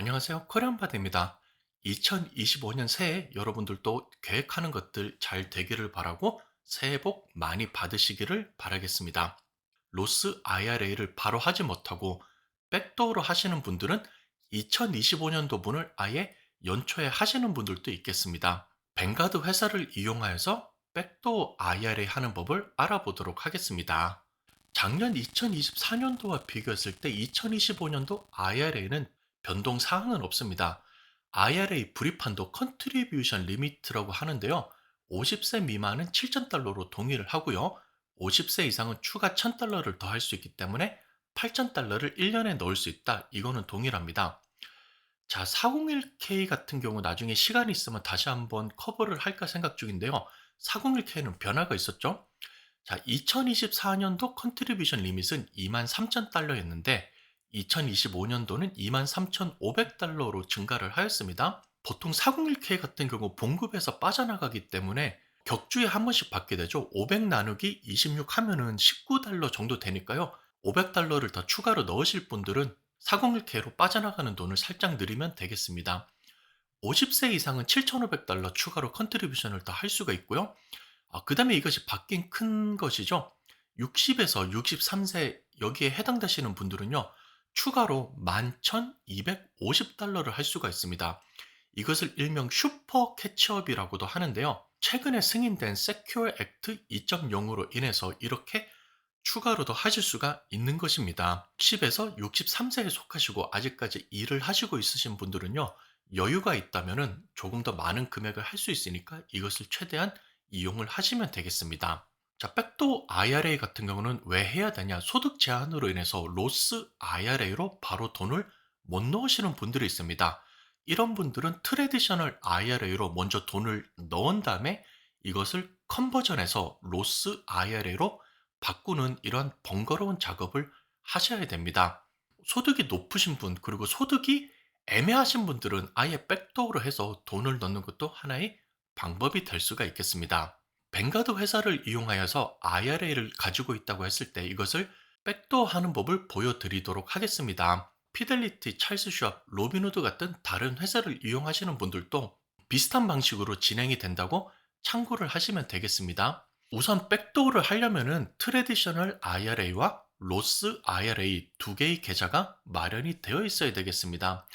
안녕하세요. 코리안바드입니다. 2025년 새해 여러분들도 계획하는 것들 잘 되기를 바라고 새해 복 많이 받으시기를 바라겠습니다. 로스 IRA를 바로 하지 못하고 백도어로 하시는 분들은 2025년도 분을 아예 연초에 하시는 분들도 있겠습니다. 뱅가드 회사를 이용하여서 백도어 IRA 하는 법을 알아보도록 하겠습니다. 작년 2024년도와 비교했을 때 2025년도 IRA는 변동 사항은 없습니다. IRA 불입한도 컨트리뷰션 리미트라고 하는데요. 50세 미만은 7,000달러로 동의를 하고요. 50세 이상은 추가 1,000달러를 더 할 수 있기 때문에 8,000달러를 1년에 넣을 수 있다. 이거는 동일합니다. 자, 401k 같은 경우 나중에 시간이 있으면 다시 한번 커버를 할까 생각 중인데요. 401k는 변화가 있었죠. 자, 2024년도 컨트리뷰션 리밋은 23,000달러였는데 2025년도는 23,500달러로 증가를 하였습니다. 보통 401k 같은 경우 봉급에서 빠져나가기 때문에 격주에 한 번씩 받게 되죠. 500 나누기 26 하면은 19달러 정도 되니까요. 500달러를 더 추가로 넣으실 분들은 401k로 빠져나가는 돈을 살짝 늘리면 되겠습니다. 50세 이상은 7,500달러 추가로 컨트리뷰션을 더 할 수가 있고요. 아, 그 다음에 이것이 바뀐 큰 것이죠. 60에서 63세 여기에 해당되시는 분들은요. 추가로 11,250달러를 할 수가 있습니다. 이것을 일명 슈퍼 캐치업이라고도 하는데요. 최근에 승인된 세큐어 액트 2.0으로 인해서 이렇게 추가로도 하실 수가 있는 것입니다. 60에서 63세에 속하시고 아직까지 일을 하시고 있으신 분들은요. 여유가 있다면 조금 더 많은 금액을 할 수 있으니까 이것을 최대한 이용을 하시면 되겠습니다. 자, 백도 IRA 같은 경우는 왜 해야 되냐? 소득 제한으로 인해서 로스 IRA로 바로 돈을 못 넣으시는 분들이 있습니다. 이런 분들은 트레디셔널 IRA로 먼저 돈을 넣은 다음에 이것을 컨버전해서 로스 IRA로 바꾸는 이런 번거로운 작업을 하셔야 됩니다. 소득이 높으신 분, 그리고 소득이 애매하신 분들은 아예 백도어로 해서 돈을 넣는 것도 하나의 방법이 될 수가 있겠습니다. 뱅가드 회사를 이용하여서 IRA를 가지고 있다고 했을 때 이것을 백도어 하는 법을 보여드리도록 하겠습니다. 피델리티, 찰스 슈압, 로빈후드 같은 다른 회사를 이용하시는 분들도 비슷한 방식으로 진행이 된다고 참고를 하시면 되겠습니다. 우선 백도어를 하려면은 트레디셔널 IRA와 로스 IRA 두 개의 계좌가 마련이 되어 있어야 되겠습니다.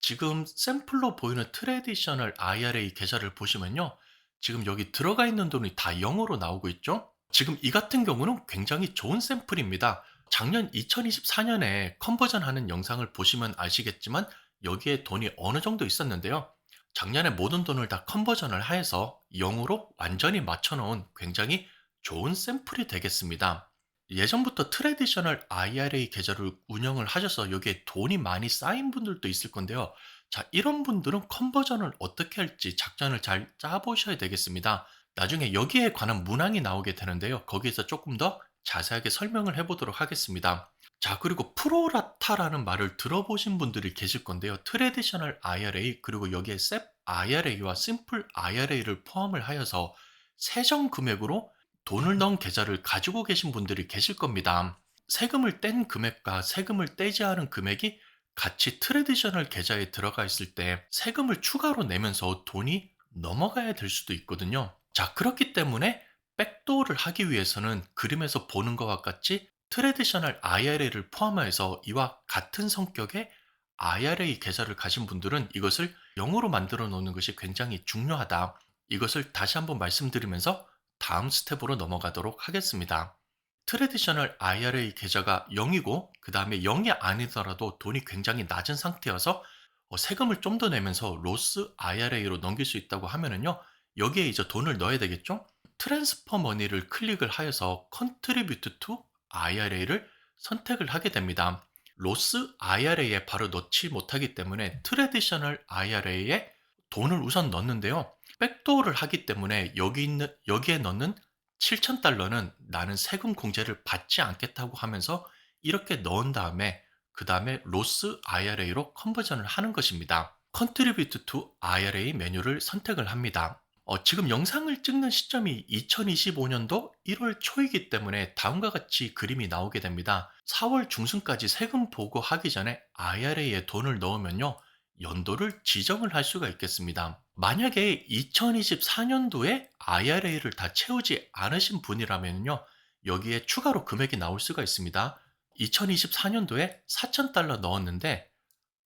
지금 샘플로 보이는 트레디셔널 IRA 계좌를 보시면요. 지금 여기 들어가 있는 돈이 다 0으로 나오고 있죠? 지금 이 같은 경우는 굉장히 좋은 샘플입니다. 작년 2024년에 컨버전 하는 영상을 보시면 아시겠지만 여기에 돈이 어느 정도 있었는데요. 작년에 모든 돈을 다 컨버전을 하여서 0으로 완전히 맞춰놓은 굉장히 좋은 샘플이 되겠습니다. 예전부터 트레디셔널 IRA 계좌를 운영을 하셔서 여기에 돈이 많이 쌓인 분들도 있을 건데요. 자, 이런 분들은 컨버전을 어떻게 할지 작전을 잘 짜보셔야 되겠습니다. 나중에 여기에 관한 문항이 나오게 되는데요. 거기에서 조금 더 자세하게 설명을 해보도록 하겠습니다. 자, 그리고 프로라타라는 말을 들어보신 분들이 계실 건데요. 트레디셔널 IRA, 그리고 여기에 셉 IRA와 심플 IRA를 포함을 하여서 세정 금액으로 돈을 넣은 계좌를 가지고 계신 분들이 계실 겁니다. 세금을 뗀 금액과 세금을 떼지 않은 금액이 같이 트레디셔널 계좌에 들어가 있을 때 세금을 추가로 내면서 돈이 넘어가야 될 수도 있거든요. 자, 그렇기 때문에 백도어를 하기 위해서는 그림에서 보는 것과 같이 트레디셔널 IRA를 포함해서 이와 같은 성격의 IRA 계좌를 가진 분들은 이것을 0으로 만들어 놓는 것이 굉장히 중요하다. 이것을 다시 한번 말씀드리면서 다음 스텝으로 넘어가도록 하겠습니다. 트레디셔널 IRA 계좌가 0이고 그 다음에 0이 아니더라도 돈이 굉장히 낮은 상태여서 어, 세금을 좀 더 내면서 로스 IRA로 넘길 수 있다고 하면은요 여기에 이제 돈을 넣어야 되겠죠? 트랜스퍼 머니를 클릭을 하여서 컨트리뷰트 투 IRA를 선택을 하게 됩니다. 로스 IRA에 바로 넣지 못하기 때문에 트레디셔널 IRA에 돈을 우선 넣는데요. 백도어를 하기 때문에 여기 있는 여기에 넣는 7,000달러는 나는 세금 공제를 받지 않겠다고 하면서 이렇게 넣은 다음에 그 다음에 로스 IRA로 컨버전을 하는 것입니다. Contribute to IRA 메뉴를 선택을 합니다. 어, 지금 영상을 찍는 시점이 2025년도 1월 초이기 때문에 다음과 같이 그림이 나오게 됩니다. 4월 중순까지 세금 보고하기 전에 IRA에 돈을 넣으면요. 연도를 지정을 할 수가 있겠습니다. 만약에 2024년도에 IRA를 다 채우지 않으신 분이라면요. 여기에 추가로 금액이 나올 수가 있습니다. 2024년도에 4,000달러 넣었는데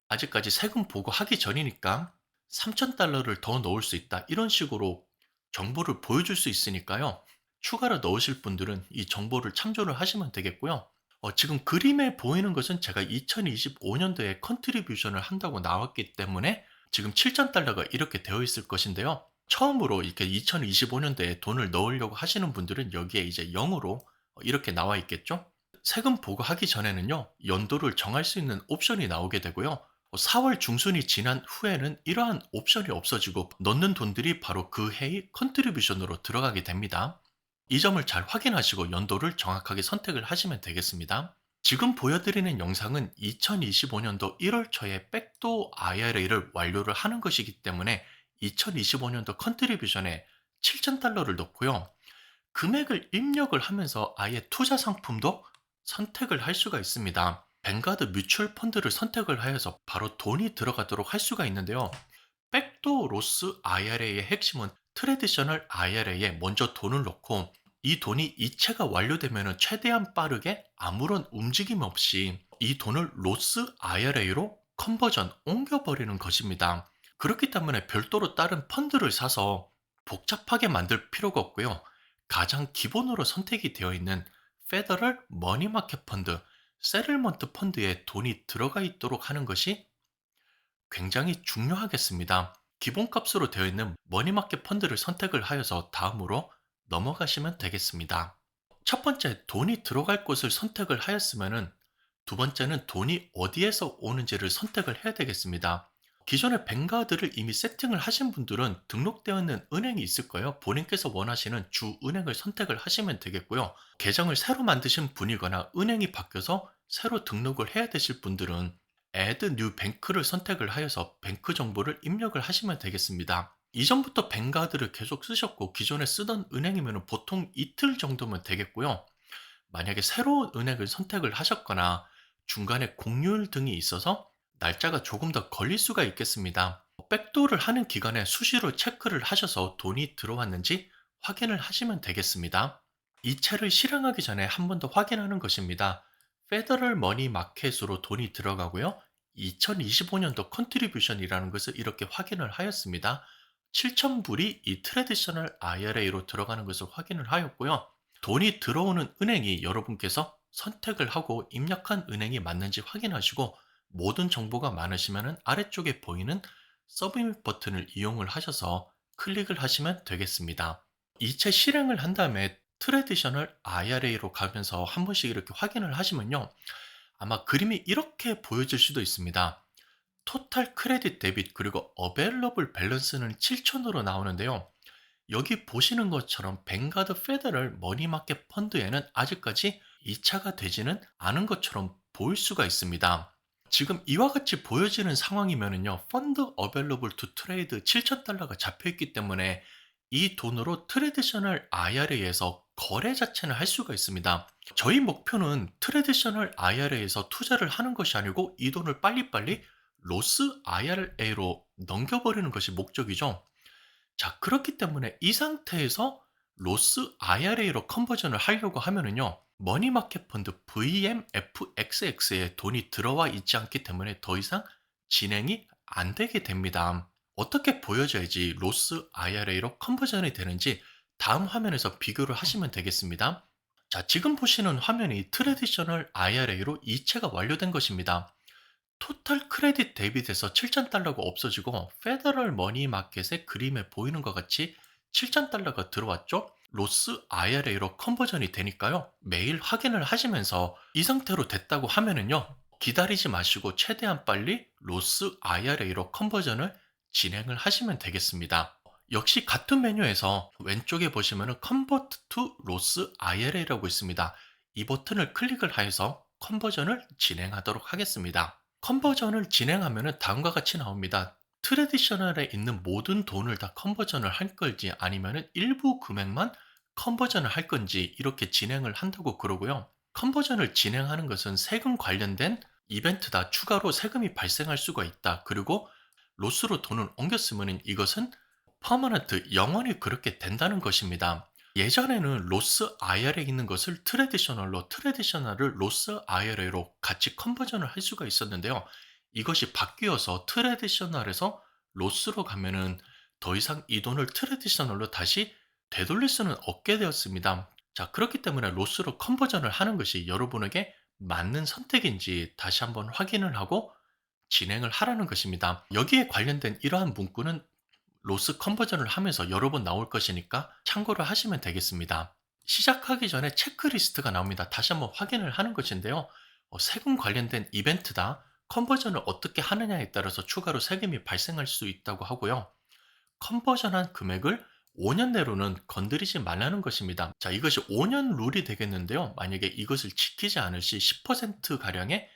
아직까지 세금 보고하기 전이니까 3,000달러를 더 넣을 수 있다. 이런 식으로 정보를 보여줄 수 있으니까요. 추가로 넣으실 분들은 이 정보를 참조를 하시면 되겠고요. 어, 지금 그림에 보이는 것은 제가 2025년도에 컨트리뷰션을 한다고 나왔기 때문에 지금 7,000달러가 이렇게 되어 있을 것인데요. 처음으로 이렇게 2025년도에 돈을 넣으려고 하시는 분들은 여기에 이제 0으로 이렇게 나와 있겠죠? 세금 보고하기 전에는요, 연도를 정할 수 있는 옵션이 나오게 되고요. 4월 중순이 지난 후에는 이러한 옵션이 없어지고 넣는 돈들이 바로 그 해의 컨트리뷰션으로 들어가게 됩니다. 이 점을 잘 확인하시고 연도를 정확하게 선택을 하시면 되겠습니다. 지금 보여드리는 영상은 2025년도 1월 초에 백도 IRA를 완료를 하는 것이기 때문에 2025년도 컨트리뷰션에 7,000달러를 넣고요. 금액을 입력을 하면서 아예 투자 상품도 선택을 할 수가 있습니다. 뱅가드 뮤추얼 펀드를 선택을 하여서 바로 돈이 들어가도록 할 수가 있는데요. 백도 로스 IRA의 핵심은 트레디셔널 IRA에 먼저 돈을 넣고 이 돈이 이체가 완료되면 최대한 빠르게 아무런 움직임 없이 이 돈을 로스 IRA로 컨버전 옮겨버리는 것입니다. 그렇기 때문에 별도로 다른 펀드를 사서 복잡하게 만들 필요가 없고요. 가장 기본으로 선택이 되어 있는 페더럴 머니마켓 펀드, 세틀먼트 펀드에 돈이 들어가 있도록 하는 것이 굉장히 중요하겠습니다. 기본값으로 되어 있는 머니마켓 펀드를 선택을 하여서 다음으로 넘어가시면 되겠습니다. 첫 번째, 돈이 들어갈 곳을 선택을 하였으면은 두 번째는 돈이 어디에서 오는지를 선택을 해야 되겠습니다. 기존의 뱅가드를 이미 세팅을 하신 분들은 등록되어 있는 은행이 있을 거예요. 본인께서 원하시는 주 은행을 선택을 하시면 되겠고요. 계정을 새로 만드신 분이거나 은행이 바뀌어서 새로 등록을 해야 되실 분들은 Add New Bank를 선택을 하여서 뱅크 정보를 입력을 하시면 되겠습니다. 이전부터 뱅가드를 계속 쓰셨고 기존에 쓰던 은행이면 보통 이틀 정도면 되겠고요. 만약에 새로운 은행을 선택을 하셨거나 중간에 공휴일 등이 있어서 날짜가 조금 더 걸릴 수가 있겠습니다. 백도를 하는 기간에 수시로 체크를 하셔서 돈이 들어왔는지 확인을 하시면 되겠습니다. 이체를 실행하기 전에 한 번 더 확인하는 것입니다. 페더럴 머니 마켓으로 돈이 들어가고요. 2025년도 컨트리뷰션이라는 것을 이렇게 확인을 하였습니다. 7,000불이 이 트레디셔널 IRA로 들어가는 것을 확인을 하였고요. 돈이 들어오는 은행이 여러분께서 선택을 하고 입력한 은행이 맞는지 확인하시고 모든 정보가 많으시면 아래쪽에 보이는 서브밋 버튼을 이용을 하셔서 클릭을 하시면 되겠습니다. 이체 실행을 한 다음에 트레디셔널 IRA로 가면서 한 번씩 이렇게 확인을 하시면요. 아마 그림이 이렇게 보여질 수도 있습니다. 토탈 크레딧 데빗 그리고 어벨러블 밸런스는 7천으로 나오는데요. 여기 보시는 것처럼 뱅가드 페더럴 머니마켓 펀드에는 아직까지 2차가 되지는 않은 것처럼 보일 수가 있습니다. 지금 이와 같이 보여지는 상황이면요. 펀드 어벨러블 투 트레이드 7,000달러가 잡혀 있기 때문에 이 돈으로 트레디셔널 IRA에서 거래 자체는 할 수가 있습니다. 저희 목표는 트레디셔널 IRA에서 투자를 하는 것이 아니고 이 돈을 빨리빨리 로스 IRA로 넘겨버리는 것이 목적이죠. 자, 그렇기 때문에 이 상태에서 로스 IRA로 컨버전을 하려고 하면은요, 머니마켓 펀드 VMFXX에 돈이 들어와 있지 않기 때문에 더 이상 진행이 안 되게 됩니다. 어떻게 보여줘야지 로스 IRA로 컨버전이 되는지 다음 화면에서 비교를 하시면 되겠습니다. 자, 지금 보시는 화면이 트레디셔널 IRA로 이체가 완료된 것입니다. 토탈 크레딧 데빗에서 7,000달러가 없어지고 페더럴 머니 마켓의 그림에 보이는 것 같이 7,000달러가 들어왔죠? 로스 IRA로 컨버전이 되니까요. 매일 확인을 하시면서 이 상태로 됐다고 하면은요. 기다리지 마시고 최대한 빨리 로스 IRA로 컨버전을 진행을 하시면 되겠습니다. 역시 같은 메뉴에서 왼쪽에 보시면은 Convert to Loss IRA라고 있습니다. 이 버튼을 클릭을 하여서 컨버전을 진행하도록 하겠습니다. 컨버전을 진행하면 다음과 같이 나옵니다. 트레디셔널에 있는 모든 돈을 다 컨버전을 할 건지 아니면 일부 금액만 컨버전을 할 건지 이렇게 진행을 한다고 그러고요. 컨버전을 진행하는 것은 세금 관련된 이벤트다. 추가로 세금이 발생할 수가 있다. 그리고 로스로 돈을 옮겼으면 이것은 퍼머넌트 영원히 그렇게 된다는 것입니다. 예전에는 로스 IR에 있는 것을 트레디셔널로 트레디셔널을 로스 IRA로 같이 컨버전을 할 수가 있었는데요. 이것이 바뀌어서 트레디셔널에서 로스로 가면은 더 이상 이 돈을 트레디셔널로 다시 되돌릴 수는 없게 되었습니다. 자, 그렇기 때문에 로스로 컨버전을 하는 것이 여러분에게 맞는 선택인지 다시 한번 확인을 하고 진행을 하라는 것입니다. 여기에 관련된 이러한 문구는 로스 컨버전을 하면서 여러 번 나올 것이니까 참고를 하시면 되겠습니다. 시작하기 전에 체크리스트가 나옵니다. 다시 한번 확인을 하는 것인데요. 어, 세금 관련된 이벤트다. 컨버전을 어떻게 하느냐에 따라서 추가로 세금이 발생할 수 있다고 하고요. 컨버전한 금액을 5년 내로는 건드리지 말라는 것입니다. 자, 이것이 5년 룰이 되겠는데요. 만약에 이것을 지키지 않을 시 10%가량의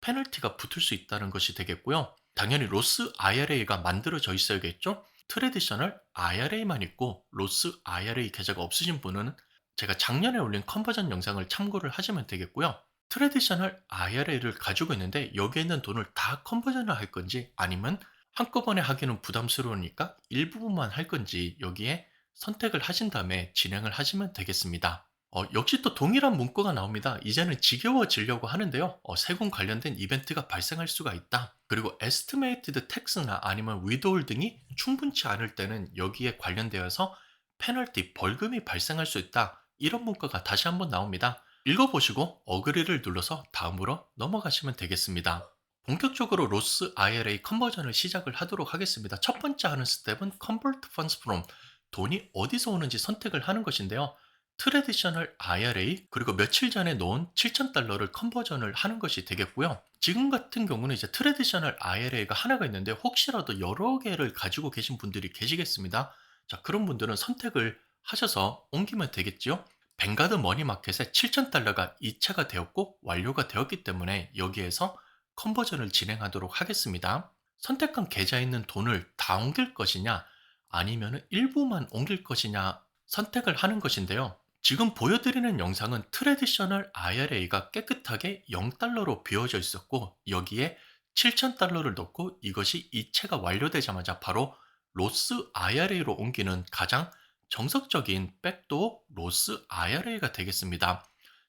페널티가 붙을 수 있다는 것이 되겠고요. 당연히 로스 IRA가 만들어져 있어야겠죠. 트레디셔널 IRA만 있고 로스 IRA 계좌가 없으신 분은 제가 작년에 올린 컨버전 영상을 참고를 하시면 되겠고요. 트레디셔널 IRA를 가지고 있는데 여기에 있는 돈을 다 컨버전을 할 건지 아니면 한꺼번에 하기는 부담스러우니까 일부분만 할 건지 여기에 선택을 하신 다음에 진행을 하시면 되겠습니다. 어, 역시 또 동일한 문구가 나옵니다. 이제는 지겨워지려고 하는데요. 어, 세금 관련된 이벤트가 발생할 수가 있다. 그리고 estimated tax나 아니면 withhold 등이 충분치 않을 때는 여기에 관련되어서 페널티, 벌금이 발생할 수 있다. 이런 문구가 다시 한번 나옵니다. 읽어 보시고 어그리를 눌러서 다음으로 넘어가시면 되겠습니다. 본격적으로 로스 IRA 컨버전을 시작을 하도록 하겠습니다. 첫 번째 하는 스텝은 Convert Funds From 돈이 어디서 오는지 선택을 하는 것인데요. 트레디셔널 IRA 그리고 며칠 전에 놓은 7,000달러를 컨버전을 하는 것이 되겠고요. 지금 같은 경우는 이제 트레디셔널 IRA가 하나가 있는데 혹시라도 여러 개를 가지고 계신 분들이 계시겠습니다. 자, 그런 분들은 선택을 하셔서 옮기면 되겠지요. 뱅가드 머니마켓에 7,000달러가 이체가 되었고 완료가 되었기 때문에 여기에서 컨버전을 진행하도록 하겠습니다. 선택한 계좌에 있는 돈을 다 옮길 것이냐 아니면 일부만 옮길 것이냐 선택을 하는 것인데요. 지금 보여드리는 영상은 트레디셔널 IRA가 깨끗하게 0달러로 비워져 있었고 여기에 7,000달러를 넣고 이것이 이체가 완료되자마자 바로 로스 IRA로 옮기는 가장 정석적인 백도 로스 IRA가 되겠습니다.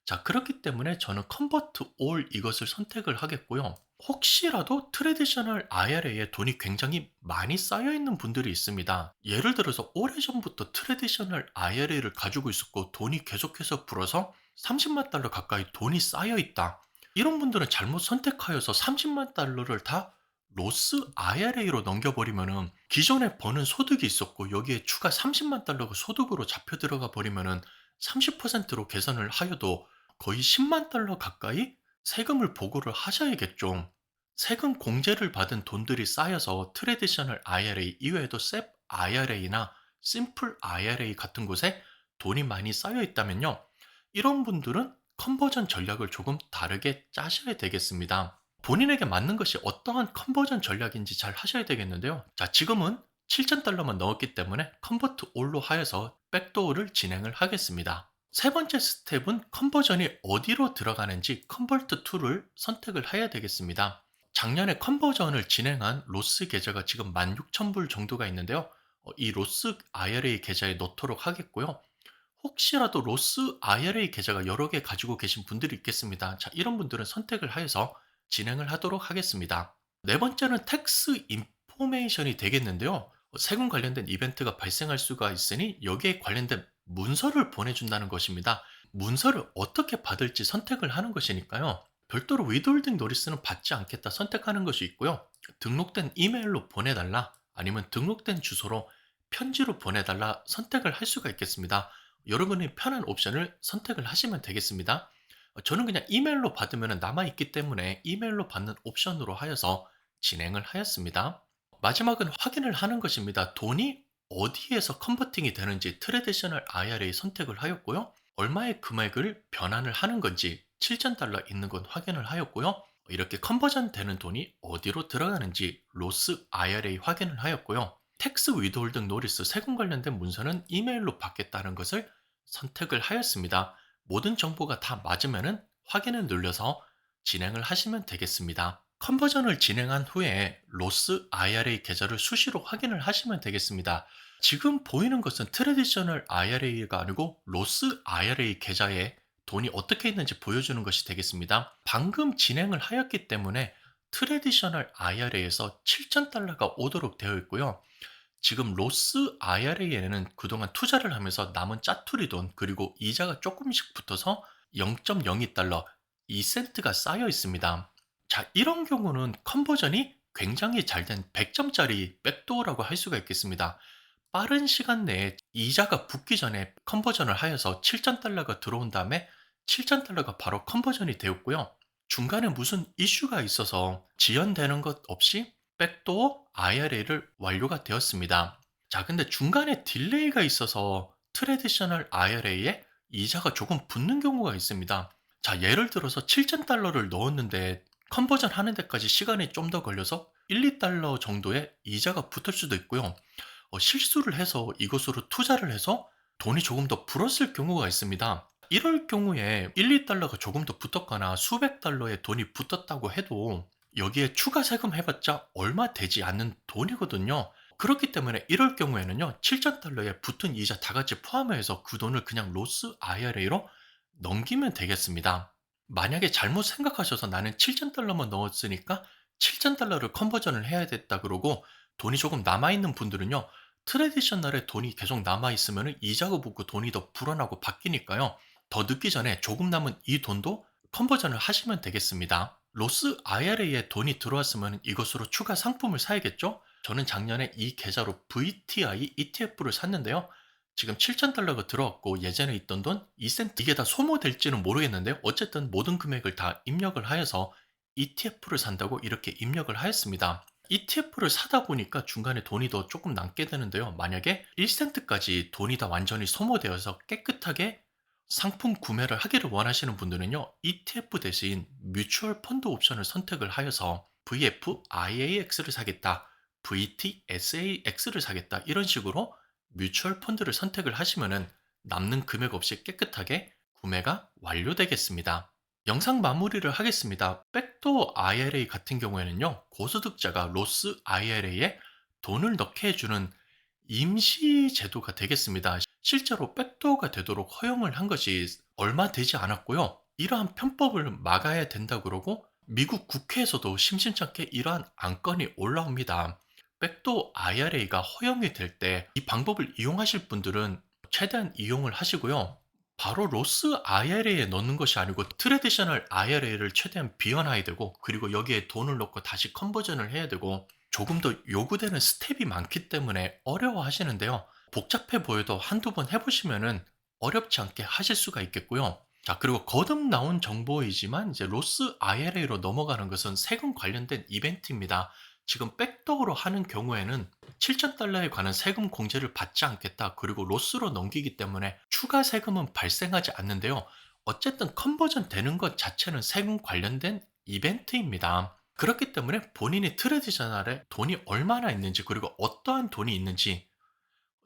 자, 그렇기 때문에 저는 컨버트 올 이것을 선택을 하겠고요. 혹시라도 트레디셔널 IRA에 돈이 굉장히 많이 쌓여 있는 분들이 있습니다. 예를 들어서 오래전부터 트레디셔널 IRA를 가지고 있었고 돈이 계속해서 불어서 30만 달러 가까이 돈이 쌓여 있다. 이런 분들은 잘못 선택하여서 30만 달러를 다 로스 IRA로 넘겨버리면은 기존에 버는 소득이 있었고 여기에 추가 30만 달러가 소득으로 잡혀 들어가 버리면은 30%로 계산을 하여도 거의 10만 달러 가까이 세금을 보고를 하셔야겠죠. 세금 공제를 받은 돈들이 쌓여서 트레디셔널 IRA 이외에도 셉 IRA나 심플 IRA 같은 곳에 돈이 많이 쌓여 있다면요. 이런 분들은 컨버전 전략을 조금 다르게 짜셔야 되겠습니다. 본인에게 맞는 것이 어떠한 컨버전 전략인지 잘 하셔야 되겠는데요. 자, 지금은 7,000달러만 넣었기 때문에 컨버트 올로 하여서 백도어를 진행을 하겠습니다. 세 번째 스텝은 컨버전이 어디로 들어가는지 컨버트 툴을 선택을 해야 되겠습니다. 작년에 컨버전을 진행한 로스 계좌가 지금 16,000불 정도가 있는데요. 어, 이 로스 IRA 계좌에 넣도록 하겠고요. 혹시라도 로스 IRA 계좌가 여러 개 가지고 계신 분들이 있겠습니다. 자, 이런 분들은 선택을 하여서 진행을 하도록 하겠습니다. 네 번째는 텍스 인포메이션이 되겠는데요. 어, 세금 관련된 이벤트가 발생할 수가 있으니 여기에 관련된 문서를 보내준다는 것입니다. 문서를 어떻게 받을지 선택을 하는 것이니까요. 별도로 위돌딩 노리스는 받지 않겠다 선택하는 것이 있고요. 등록된 이메일로 보내달라 아니면 등록된 주소로 편지로 보내달라 선택을 할 수가 있겠습니다. 여러분이 편한 옵션을 선택을 하시면 되겠습니다. 저는 그냥 이메일로 받으면 남아있기 때문에 이메일로 받는 옵션으로 하여서 진행을 하였습니다. 마지막은 확인을 하는 것입니다. 돈이 어디에서 컨버팅이 되는지 트레디셔널 IRA 선택을 하였고요. 얼마의 금액을 변환을 하는 건지 7,000달러 있는 건 확인을 하였고요. 이렇게 컨버전 되는 돈이 어디로 들어가는지 로스 IRA 확인을 하였고요. 텍스 위드홀딩 노리스 세금 관련된 문서는 이메일로 받겠다는 것을 선택을 하였습니다. 모든 정보가 다 맞으면 확인을 눌러서 진행을 하시면 되겠습니다. 컨버전을 진행한 후에 로스 IRA 계좌를 수시로 확인을 하시면 되겠습니다. 지금 보이는 것은 트레디셔널 IRA가 아니고 로스 IRA 계좌에 돈이 어떻게 있는지 보여주는 것이 되겠습니다. 방금 진행을 하였기 때문에 트레디셔널 IRA에서 7,000달러가 오도록 되어 있고요. 지금 로스 IRA에는 그동안 투자를 하면서 남은 짜투리 돈 그리고 이자가 조금씩 붙어서 0.02달러 2센트가 쌓여 있습니다. 자, 이런 경우는 컨버전이 굉장히 잘 된 100점짜리 백도어라고 할 수가 있겠습니다. 빠른 시간 내에 이자가 붙기 전에 컨버전을 하여서 7,000달러가 들어온 다음에 7,000달러가 바로 컨버전이 되었고요. 중간에 무슨 이슈가 있어서 지연되는 것 없이 백도어 IRA를 완료가 되었습니다. 자, 근데 중간에 딜레이가 있어서 트레디셔널 IRA에 이자가 조금 붙는 경우가 있습니다. 자, 예를 들어서 7,000달러를 넣었는데 컨버전 하는 데까지 시간이 좀 더 걸려서 1, 2달러 정도의 이자가 붙을 수도 있고요. 어, 실수를 해서 이것으로 투자를 해서 돈이 조금 더 불었을 경우가 있습니다. 이럴 경우에 1, 2달러가 조금 더 붙었거나 수백 달러의 돈이 붙었다고 해도 여기에 추가 세금 해봤자 얼마 되지 않는 돈이거든요. 그렇기 때문에 이럴 경우에는요, 7,000달러에 붙은 이자 다 같이 포함해서 그 돈을 그냥 로스 IRA로 넘기면 되겠습니다. 만약에 잘못 생각하셔서 나는 7,000 달러만 넣었으니까 7,000 달러를 컨버전을 해야 됐다 그러고 돈이 조금 남아 있는 분들은요, 트레디셔널에 돈이 계속 남아 있으면 이자가 붙고 돈이 더 불어나고 바뀌니까요, 더 늦기 전에 조금 남은 이 돈도 컨버전을 하시면 되겠습니다. 로스 IRA에 돈이 들어왔으면 이것으로 추가 상품을 사야겠죠? 저는 작년에 이 계좌로 VTI ETF를 샀는데요. 지금 7,000달러가 들어왔고 예전에 있던 돈 2센트 이게 다 소모될지는 모르겠는데요. 어쨌든 모든 금액을 다 입력을 하여서 ETF를 산다고 이렇게 입력을 하였습니다. ETF를 사다 보니까 중간에 돈이 더 조금 남게 되는데요. 만약에 1센트까지 돈이 다 완전히 소모되어서 깨끗하게 상품 구매를 하기를 원하시는 분들은요. ETF 대신 뮤추얼 펀드 옵션을 선택을 하여서 VFIAX를 사겠다, VTSAX를 사겠다 이런 식으로 뮤추얼 펀드를 선택을 하시면은 남는 금액 없이 깨끗하게 구매가 완료되겠습니다. 영상 마무리를 하겠습니다. 백도 IRA 같은 경우에는요, 고소득자가 로스 IRA에 돈을 넣게 해주는 임시 제도가 되겠습니다. 실제로 백도어가 되도록 허용을 한 것이 얼마 되지 않았고요. 이러한 편법을 막아야 된다 그러고 미국 국회에서도 심심찮게 이러한 안건이 올라옵니다. 백도 IRA가 허용이 될 때 이 방법을 이용하실 분들은 최대한 이용을 하시고요. 바로 로스 IRA에 넣는 것이 아니고 트레디셔널 IRA를 최대한 비워놔야 되고 그리고 여기에 돈을 넣고 다시 컨버전을 해야 되고 조금 더 요구되는 스텝이 많기 때문에 어려워 하시는데요. 복잡해 보여도 한두 번 해보시면은 어렵지 않게 하실 수가 있겠고요. 자, 그리고 거듭 나온 정보이지만 이제 로스 IRA로 넘어가는 것은 세금 관련된 이벤트입니다. 지금 백덕으로 하는 경우에는 7,000달러에 관한 세금 공제를 받지 않겠다. 그리고 로스로 넘기기 때문에 추가 세금은 발생하지 않는데요. 어쨌든 컨버전 되는 것 자체는 세금 관련된 이벤트입니다. 그렇기 때문에 본인이 트레디셔널에 돈이 얼마나 있는지 그리고 어떠한 돈이 있는지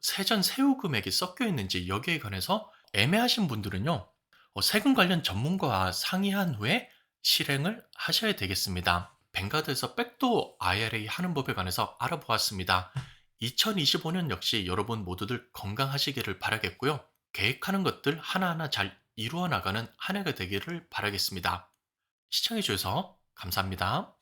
세전 세후 금액이 섞여 있는지 여기에 관해서 애매하신 분들은요. 어, 세금 관련 전문가와 상의한 후에 실행을 하셔야 되겠습니다. 뱅가드에서 백도 IRA 하는 법에 관해서 알아보았습니다. 2025년 역시 여러분 모두들 건강하시기를 바라겠고요. 계획하는 것들 하나하나 잘 이루어 나가는 한 해가 되기를 바라겠습니다. 시청해주셔서 감사합니다.